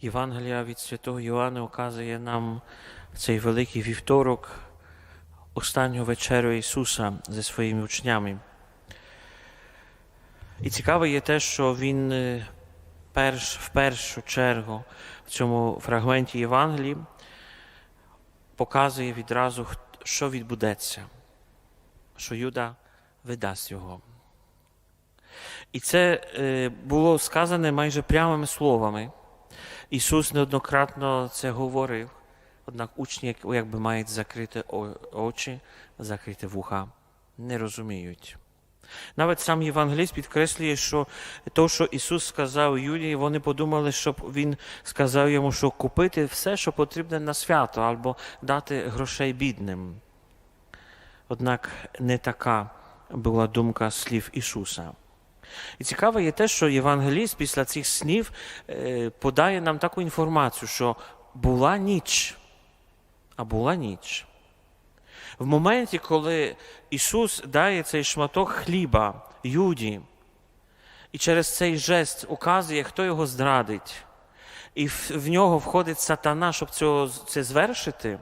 Євангелія від святого Йоанна указує нам цей великий вівторок останню вечерю Ісуса зі своїми учнями. І цікаве є те, що Він е, перш, в першу чергу в цьому фрагменті Євангелії показує відразу, що відбудеться, що Юда видасть його. І це е, було сказане майже прямими словами. Ісус неоднократно це говорив, однак учні, якби мають закрити очі, закрити вуха, не розуміють. Навіть сам євангеліст підкреслює, що то, що Ісус сказав Юлії, вони подумали, щоб Він сказав йому, що купити все, що потрібне на свято, або дати грошей бідним. Однак не така була думка слів Ісуса. І цікаве є те, що євангеліст після цих слів е, подає нам таку інформацію, що була ніч, а була ніч. В моменті, коли Ісус дає цей шматок хліба Юді, і через цей жест указує, хто його зрадить, і в нього входить сатана, щоб цього, це звершити,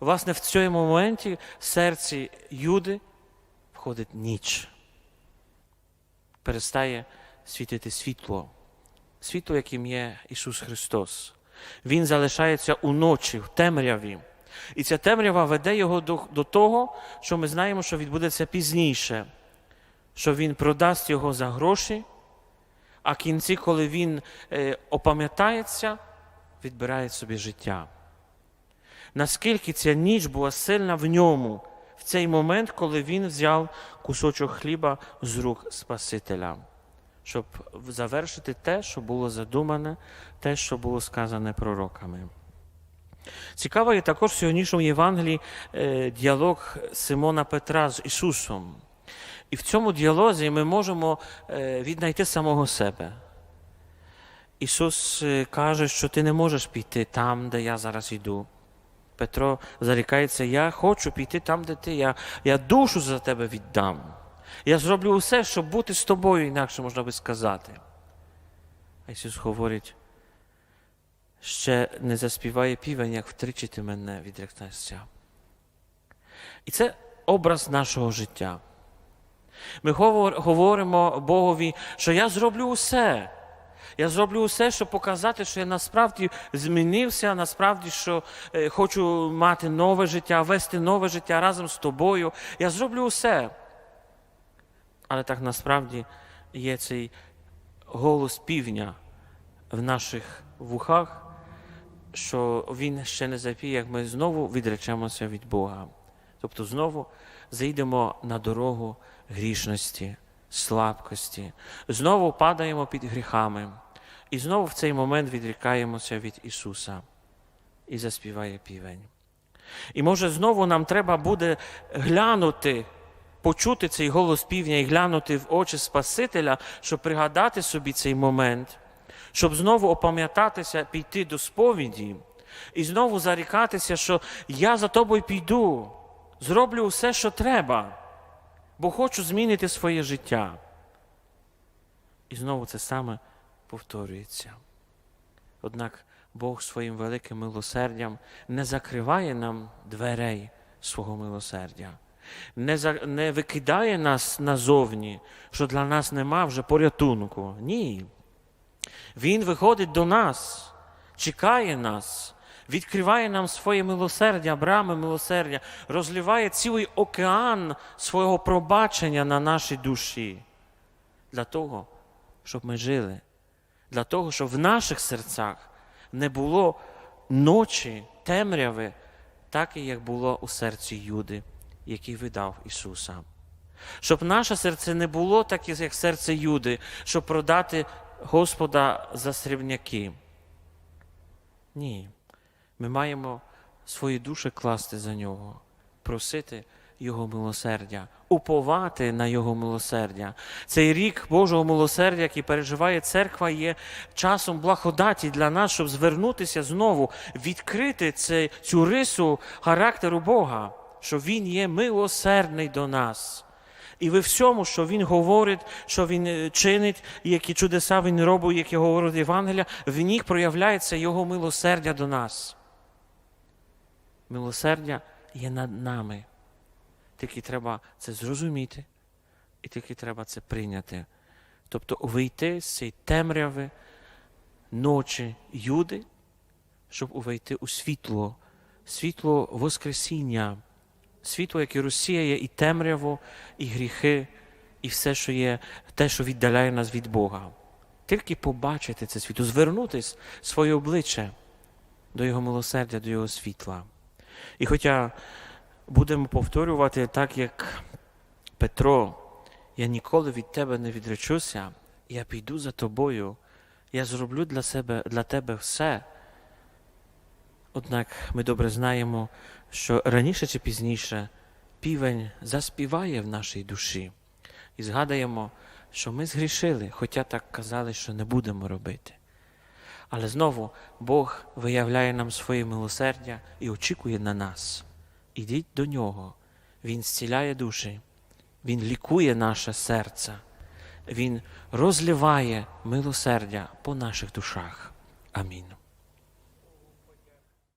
власне, в цьому моменті в серці Юди входить ніч перестає світити світло, світло, яким є Ісус Христос. Він залишається уночі, в темряві. І ця темрява веде його до, до того, що ми знаємо, що відбудеться пізніше, що він продасть його за гроші, а кінці, коли він е, опам'ятається, відбирає собі життя. Наскільки ця ніч була сильна в ньому в цей момент, коли він взяв кусочок хліба з рук Спасителя, щоб завершити те, що було задумане, те, що було сказане пророками. Цікаво є також в сьогоднішньому Євангелії е, діалог Симона Петра з Ісусом. І в цьому діалозі ми можемо е, віднайти самого себе. Ісус е, каже, що ти не можеш піти там, де я зараз йду. Петро зарікається, я хочу піти там, де ти. Я, я душу за тебе віддам. Я зроблю усе, щоб бути з тобою, інакше можна би сказати. А Ісус говорить, ще не заспіває півень, як втричі ти мене відрекнешся. І це образ нашого життя. Ми говоримо Богові, що я зроблю усе. Я зроблю усе, щоб показати, що я насправді змінився, насправді, що е, хочу мати нове життя, вести нове життя разом з тобою. Я зроблю усе. Але так насправді є цей голос півня в наших вухах, що він ще не запіє, як ми знову відречемося від Бога. Тобто знову зайдемо на дорогу грішності, слабкості, знову падаємо під гріхами, і знову в цей момент відрікаємося від Ісуса. І заспіває півень. І може знову нам треба буде глянути, почути цей голос півня і глянути в очі Спасителя, щоб пригадати собі цей момент, щоб знову опам'ятатися, піти до сповіді і знову зарікатися, що я за тобою піду, зроблю все, що треба, бо хочу змінити своє життя. І знову це саме повторюється. Однак Бог своїм великим милосердям не закриває нам дверей свого милосердя, не, за, не викидає нас назовні, що для нас нема вже порятунку. Ні. Він виходить до нас, чекає нас, відкриває нам своє милосердя, брами милосердя, розливає цілий океан свого пробачення на нашій душі для того, щоб ми жили, для того, щоб в наших серцях не було ночі, темряви, так і як було у серці Юди, який видав Ісуса. Щоб наше серце не було таке, як серце Юди, щоб продати Господа за срібняки. Ні. Ми маємо свої душі класти за нього, просити Його милосердя, уповати на Його милосердя. Цей рік Божого милосердя, який переживає церква, є часом благодаті для нас, щоб звернутися знову, відкрити це, цю рису характеру Бога, що Він є милосердний до нас. І ви всьому, що Він говорить, що Він е, чинить, які чудеса Він робить, які говорить Євангелія, в них проявляється Його милосердя до нас. Милосердя є над нами. Тільки треба це зрозуміти, і тільки треба це прийняти. Тобто вийти з цієї темряви ночі Юди, щоб увійти у світло, світло Воскресіння, світло, яке розсіяє і темряву, і гріхи, і все, що є, те, що віддаляє нас від Бога. Тільки побачити це світло, звернутись своє обличчя до Його милосердя, до Його світла. І хоча будемо повторювати так, як Петро, я ніколи від тебе не відречуся, я піду за тобою, я зроблю для себе, для тебе все. Однак ми добре знаємо, що раніше чи пізніше півень заспіває в нашій душі і згадаємо, що ми згрішили, хоча так казали, що не будемо робити. Але знову Бог виявляє нам своє милосердя і очікує на нас. Ідіть до нього. Він зціляє душі, Він лікує наше серце, Він розливає милосердя по наших душах. Амінь.